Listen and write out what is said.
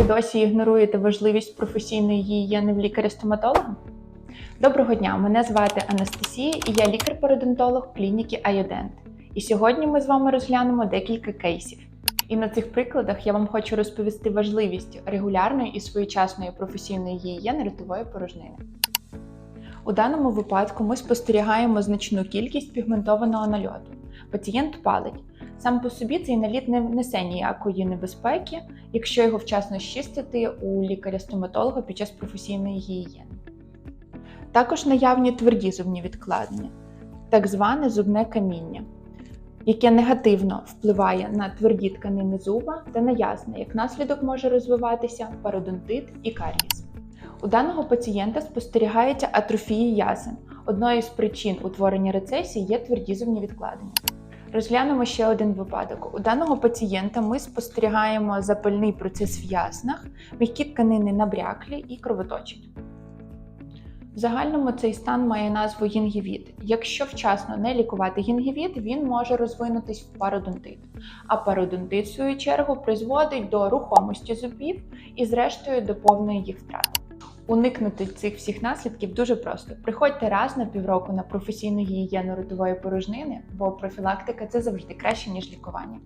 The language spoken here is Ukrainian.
Ви досі ігноруєте важливість професійної гігієни в лікаря-стоматолога? Доброго дня, мене звати Анастасія і я лікар-пародонтолог клініки Айодент. І сьогодні ми з вами розглянемо декілька кейсів. І на цих прикладах я вам хочу розповісти важливість регулярної і своєчасної професійної гігієни ротової порожнини. У даному випадку ми спостерігаємо значну кількість пігментованого нальоту. Пацієнт палить. Сам по собі цей наліт не несе ніякої небезпеки, якщо його вчасно щистити у лікаря-стоматолога під час професійної гігієни. Також наявні тверді зубні відкладення, так зване зубне каміння, яке негативно впливає на тверді тканини зуба та на ясне, як наслідок може розвиватися пародонтит і карієс. У даного пацієнта спостерігається атрофія ясен. Одною з причин утворення рецесії є тверді зубні відкладення. Розглянемо ще один випадок. У даного пацієнта ми спостерігаємо запальний процес в яснах, м'які тканини набряклі і кровоточать. В загальному цей стан має назву гінгівіт. Якщо вчасно не лікувати гінгівіт, він може розвинутись в пародонтит. А пародонтит, в свою чергу, призводить до рухомості зубів і, зрештою, до повної їх втрати. Уникнути цих всіх наслідків дуже просто. Приходьте раз на півроку на професійну гігієну ротової порожнини, бо профілактика це завжди краще, ніж лікування.